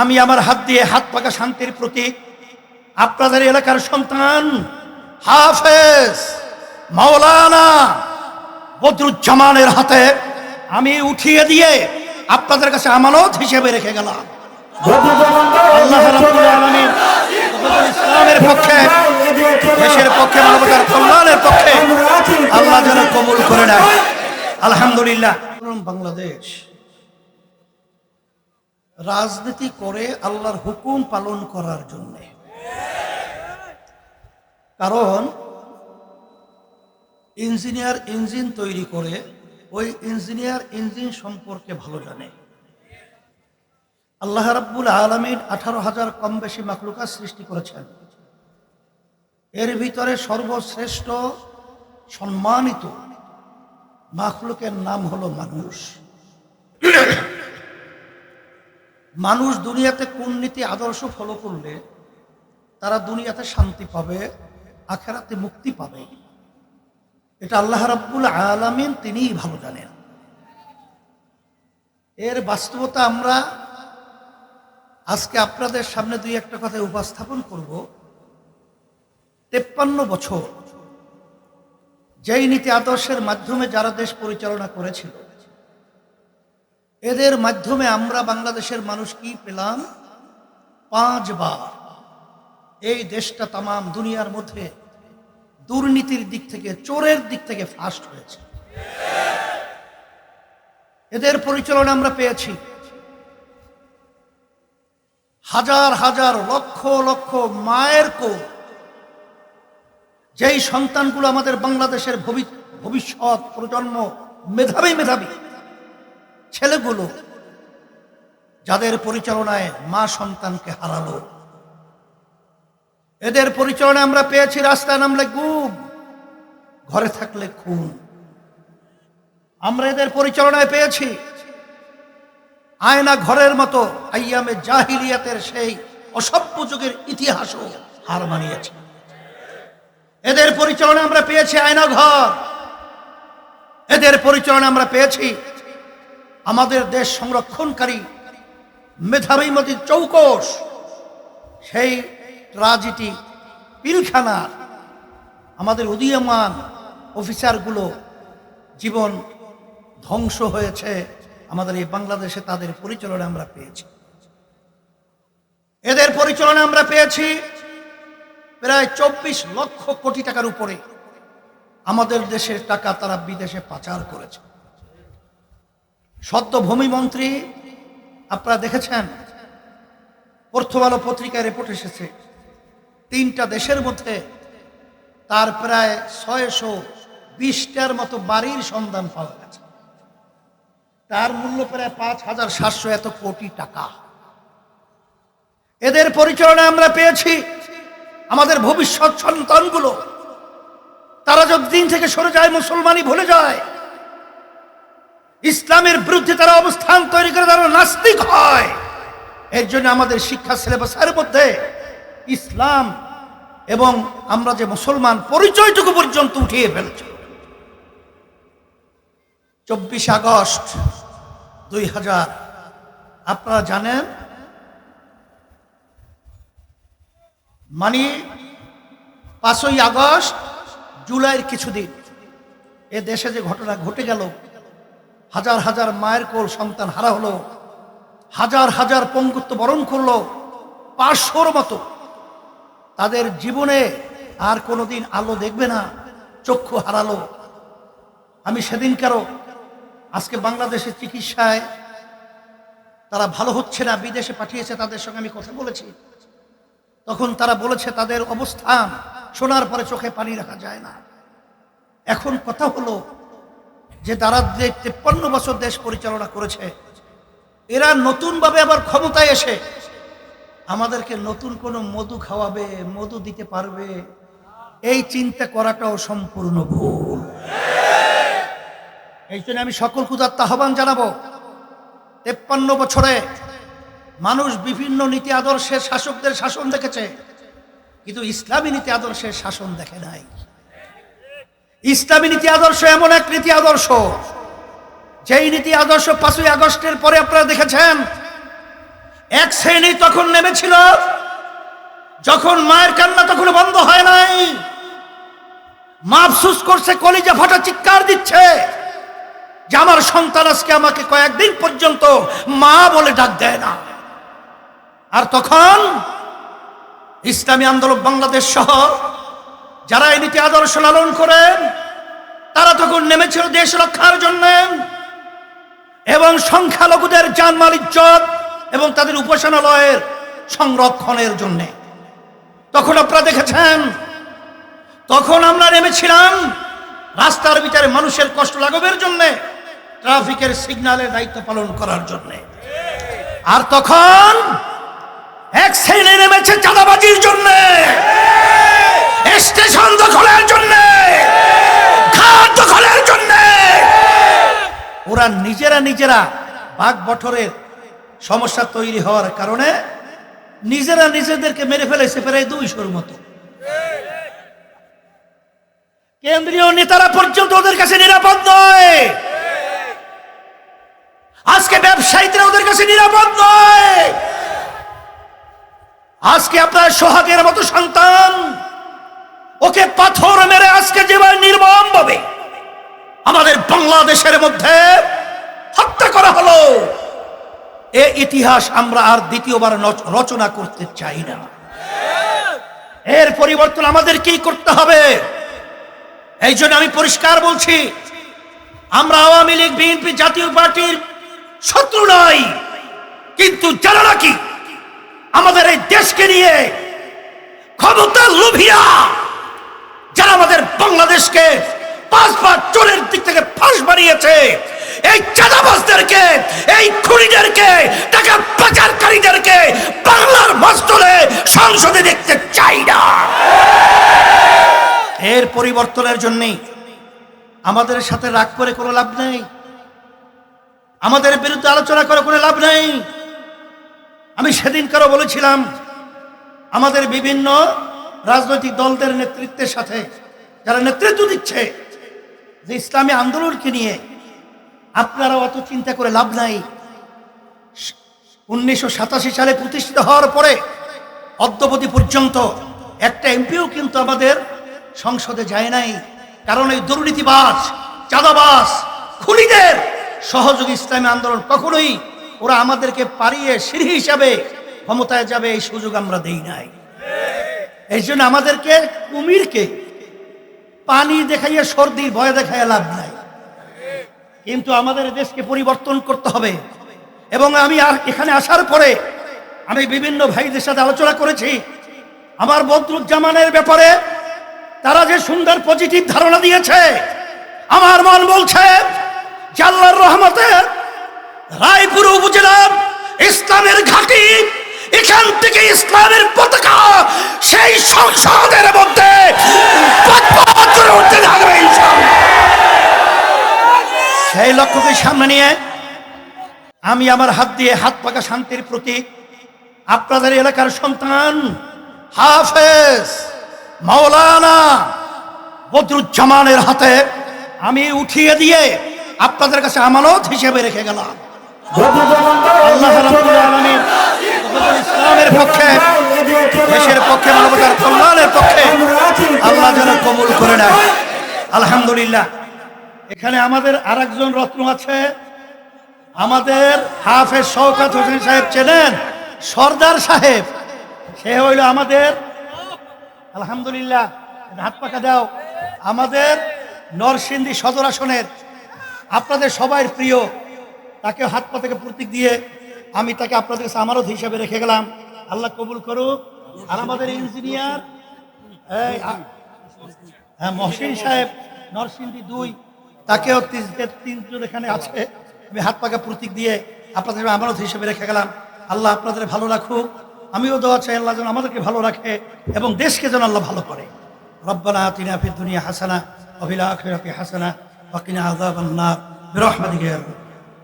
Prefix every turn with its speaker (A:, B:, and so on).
A: আমি আমার হাত দিয়ে হাত পাকা শান্তির প্রতীক। আপনাদের এলাকার সন্তান, হাফেজ মাওলানা বদরুজ্জামানের হাতে আমি উঠিয়ে দিয়ে আপনাদের কাছে আমানত হিসেবে রেখে গেলাম। ইসলামের পক্ষে, দেশের পক্ষে, মানবতার কল্যাণের পক্ষে আল্লাহ যেন কবুল করে নেয়। আলহামদুলিল্লাহ। বাংলাদেশ রাজনীতি করে আল্লাহর হুকুম পালন করার জন্য। কারণ, ইঞ্জিনিয়ার ইঞ্জিন তৈরি করে ওই ইঞ্জিনিয়ার ইঞ্জিন সম্পর্কে ভালো জানে। আল্লাহ রাব্বুল আলমিন আঠারো হাজার কম বেশি মাকলুকা সৃষ্টি করেছেন। এর ভিতরে সর্বশ্রেষ্ঠ সম্মানিত মাখলুকের নাম হলো মানুষ। মানুষ দুনিয়াতে কোন নীতি আদর্শ ফলো করলে তারা দুনিয়াতে শান্তি পাবে, আখেরাতে মুক্তি পাবে। এটা আল্লাহ রাব্বুল আলামিন তিনিই ভালো জানেন। এর বাস্তবতা আমরা আজকে আপনাদের সামনে দুই একটা কথা উপস্থাপন করব। তেপ্পান্ন বছর যেই নীতি আদর্শের মাধ্যমে যারা দেশ পরিচালনা করেছিল এদের মাধ্যমে আমরা বাংলাদেশের মানুষ কি পেলাম? পাঁচবার। এই দেশটা তামাম দুনিয়ার মধ্যে দুর্নীতির দিক থেকে, চোরের দিক থেকে ফার্স্ট হয়েছে। এদের পরিচালনা আমরা পেয়েছি। হাজার হাজার, লক্ষ লক্ষ মায়ের কো যেই সন্তানগুলো আমাদের বাংলাদেশের ভবি- ভবিষ্যৎ প্রজন্ম মেধাবী মেধাবী ছেলেগুলো যাদের পরিচালনায় মা সন্তানকে হারালো। এদের পরিচালনায় আমরা পেয়েছি রাস্তায় নামলে গুম ঘরে থাকলে খুন। আমরা এদের পরিচালনায় পেয়েছি আয়না ঘরের মতো আইয়ামে জাহিলিয়াতের সেই অসভ্য যুগের ইতিহাসও হার মানিয়েছে। এদের পরিচালনা আমরা পেয়েছি আয়না ঘর, এদের পরিচালনা আমরা পেয়েছি আমাদের দেশ সংরক্ষণকারী মেধাবী মতি চৌকস সেই ট্রাজিটি পিলখানা আমাদের উদীয়মান অফিসারগুলো জীবন ধ্বংস হয়েছে। আমাদের এই বাংলাদেশে তাদের পরিচালনা আমরা পেয়েছি। এদের পরিচালনা আমরা পেয়েছি প্রায় চব্বিশ লক্ষ কোটি টাকার উপরে। আমাদের দেশের টাকা তারা বিদেশে পাচার করেছে। সদ্য ভূমিমন্ত্রী আপনারা দেখেছেন? প্রথম আলো পত্রিকায় রিপোর্ট এসেছে। তিনটা দেশের মধ্যে তার প্রায় ছয়শো বিশটার মতো বাড়ির সন্ধান পাওয়া গেছে। তার মূল্য প্রায় পাঁচ হাজার সাতশো এত কোটি টাকা। এদের পরিচালনা আমরা পেয়েছি আমাদের ভবিষ্যৎ সন্তানগুলো। তারা যদি দিন থেকে সরে যায়, মুসলমানই ভুলে যায়। ইসলামের বিরুদ্ধে তারা অবস্থান তৈরি করে তারা নাস্তিক হয়। এর জন্য আমাদের শিক্ষা সিলেবাসের মধ্যে ইসলাম এবং আমরা যে মুসলমান পরিচয়টুকু পর্যন্ত উঠিয়ে ফেলেছি। চব্বিশ আগস্ট দুই হাজার, আপনারা জানেন মানে পাঁচই আগস্ট জুলাইয়ের কিছুদিন এ দেশে যে ঘটনা ঘটে গেল হাজার হাজার মায়ের কোল সন্তান হারা হলো, হাজার হাজার পঙ্গুত্ব বরণ করল, পাঁচশোর মতো। তাদের জীবনে আর কোনোদিন আলো দেখবে না, চক্ষু হারালো। আমি সেদিনকারও আজকে বাংলাদেশের চিকিৎসায় তারা ভালো হচ্ছে না, বিদেশে পাঠিয়েছে, তাদের সঙ্গে আমি কথা বলেছি। তখন তারা বলেছে, তাদের অবস্থান শোনার পরে চোখে পানি রাখা যায় না। এখন কথা হলো যে তারা যে তেপ্পান্ন বছর দেশ পরিচালনা করেছে, এরা নতুনভাবে আবার ক্ষমতায় এসে আমাদেরকে নতুন কোনো মধু খাওয়াবে, মধু দিতে পারবে, এই চিন্তা করাটাও সম্পূর্ণ ভুল। এই জন্য আমি সকল ক্ষুদাত্ম আহ্বান জানাব। তেপ্পান্ন বছরে মানুষ বিভিন্ন নীতি আদর্শের শাসকদের শাসন দেখেছে, কিন্তু ইসলামী নীতি আদর্শের শাসন দেখে নাই। ইসলামী নীতি আদর্শ এমন এক নীতি আদর্শ। যেই নীতি আদর্শ পাঁচই আগস্টের পরে আপনারা দেখেছেন, এক শ্রেণি তখন নেমেছিল, যখন মায়ের কান্না তখন বন্ধ হয় নাই। মা আফসুস করছে, কলিজা ফাটা চিৎকার দিচ্ছে যে আমার সন্তান আজকে আমাকে কয়েকদিন পর্যন্ত মা বলে ডাক দেয় না। আর তখন ইসলামী আন্দোলন বাংলাদেশ সহ যারা এই নীতি আদর্শ লালন করেন, তারা তখন নেমেছিল দেশ রক্ষার জন্য এবং সংখ্যালঘুদের জানমাল ইজ্জত এবং তাদের উপাসনালয়ের সংরক্ষণের জন্য। তখন আপনারা দেখেছেন, তখন আমরা নেমেছিলাম রাস্তার ভিতরে মানুষের কষ্ট লাঘবের জন্য, ট্রাফিকের সিগন্যালের দায়িত্ব পালন করার জন্য। আর তখন এক শ্রেণি নেমেছে চাঁদাবাজির জন্য স্টেশন দখলের জন্য ঘাট দখলের জন্য ওরা নিজেরা নিজেরা বাঘ বঠরের সমস্যা তৈরি হওয়ার কারণে নিজেরা নিজেদেরকে মেরে ফেলেছে প্রায় দুইশোর মতো। কেন্দ্রীয় নেতারা পর্যন্ত ওদের কাছে নিরাপদ নয়। আজকে ব্যবসায়ীরা ওদের কাছে নিরাপদ নয়। আজকে আপনার সোহাগের মতো সন্তান, ওকে পাথর মেরে আজকে যেভাবে নির্মম ভাবে আমাদের বাংলাদেশের মধ্যে এ ইতিহাস আমরা আর দ্বিতীয়বার রচনা করতে চাই না। এর পরিবর্তন আমাদের কি করতে হবে। এই জন্য আমি পরিষ্কার বলছি, আমরা আওয়ামী লীগ, বিএনপি জাতীয় পার্টির শত্রু নই, কিন্তু যারা নাকি আমাদের এই দেশকে নিয়ে ক্ষমতা লোভিয়া, যারা আমাদের বাংলাদেশকে পাঁচবার চোরের দিক থেকে ফাঁস বানিয়েছে এই চাঁদাবাজদেরকে, এই খুনিদেরকে টাকা পাচারকারীদেরকে বাংলার মস্তলে সংসদে দেখতে চাই না। এর পরিবর্তনের জন্যই আমাদের সাথে রাগ করে কোনো লাভ নেই। আমাদের বিরুদ্ধে আলোচনা করে কোনো লাভ নেই। আমি সেদিনকারও বলেছিলাম, আমাদের বিভিন্ন রাজনৈতিক দলদের নেতৃত্বের সাথে যারা নেতৃত্ব দিচ্ছে, যে ইসলামী আন্দোলনকে নিয়ে আপনারা অত চিন্তা করে লাভ নাই। উনিশশো সাতাশি সালে প্রতিষ্ঠিত হওয়ার পরে, অদ্যবধি পর্যন্ত একটা এমপিও কিন্তু আমাদের সংসদে যায় নাই। কারণ এই দুর্নীতিবাস চাঁদাবাজ, খুনিদের সহযোগী ইসলামী আন্দোলন কখনোই ওরা আমাদেরকে পারিয়ে সিঁড়ি হিসাবে ক্ষমতায় যাবে এই সুযোগ আমরা দেই নাই। এই জন্য আমাদেরকে কুমিরকে পানি দেখাইয়া সর্দির ভয় দেখাইয়া লাভ নাই। কিন্তু আমাদের দেশকে পরিবর্তন করতে হবে এবং আমি আর এখানে আসার পরে আমি বিভিন্ন ভাইদের সাথে আলোচনা করেছি আমার বদরুজ্জামানের ব্যাপারে তারা যে সুন্দর পজিটিভ ধারণা দিয়েছে, আমার মন বলছে যে আল্লাহর রহমতে রায়পুর উপজেলার ইসলামের ঘাঁটি, এখান থেকে ইসলামের পতাকা সেই সংসদের মধ্যে থাকবে ইনশাআল্লাহ। সেই লক্ষ্যকে সামনে নিয়ে আমি আমার হাত দিয়ে হাত পাকা শান্তির প্রতীক আপনাদের এলাকার সন্তান হাফেজ মাওলানা বদরুজ্জামানের হাতে আমি উঠিয়ে দিয়ে আপনাদের কাছে আমানত হিসেবে রেখে গেলাম। ইসলামের পক্ষে, দেশের পক্ষে, মানবতার কল্যাণের পক্ষে আল্লাহ যেন কবুল করে নেয়। আলহামদুলিল্লাহ। এখানে আমাদের আরেকজন রত্ন আছে। আমাদের হাফেজ শওকাত হোসেন সাহেব চেনেন? সর্দার সাহেব। সে হইল আমাদের আলহামদুলিল্লাহ হাত পাকা দাও। আমাদের নরসিংদী সদর আসনের আপনাদের সবার প্রিয়, তাকে হাত পা থেকে প্রতীক দিয়ে আমি তাকে আপনাদের কাছে আমারত হিসাবে রেখে গেলাম। আল্লাহ কবুল করুক। আর আমাদের ইঞ্জিনিয়ার হ্যাঁ মহসিন সাহেব, নরসিংদী দুই। তাকেও তিন- তিনজন এখানে আছে। আমি হাত পাকা প্রতীক দিয়ে আপনাদের আমানত হিসেবে রেখে গেলাম। আল্লাহ আপনাদের ভালো রাখুক। আমিও দোয়া চাই আল্লাহ যেন আমাদেরকে ভালো রাখে এবং দেশকে যেন আল্লাহ ভালো করে। রব্বানা আতিনা ফিদ দুনিয়া হাসানা ওয়া ফিল আখিরাতি হাসানা ওয়া কিনা আযাবান নার বিরহমাতিকা ইয়া রাব্বাল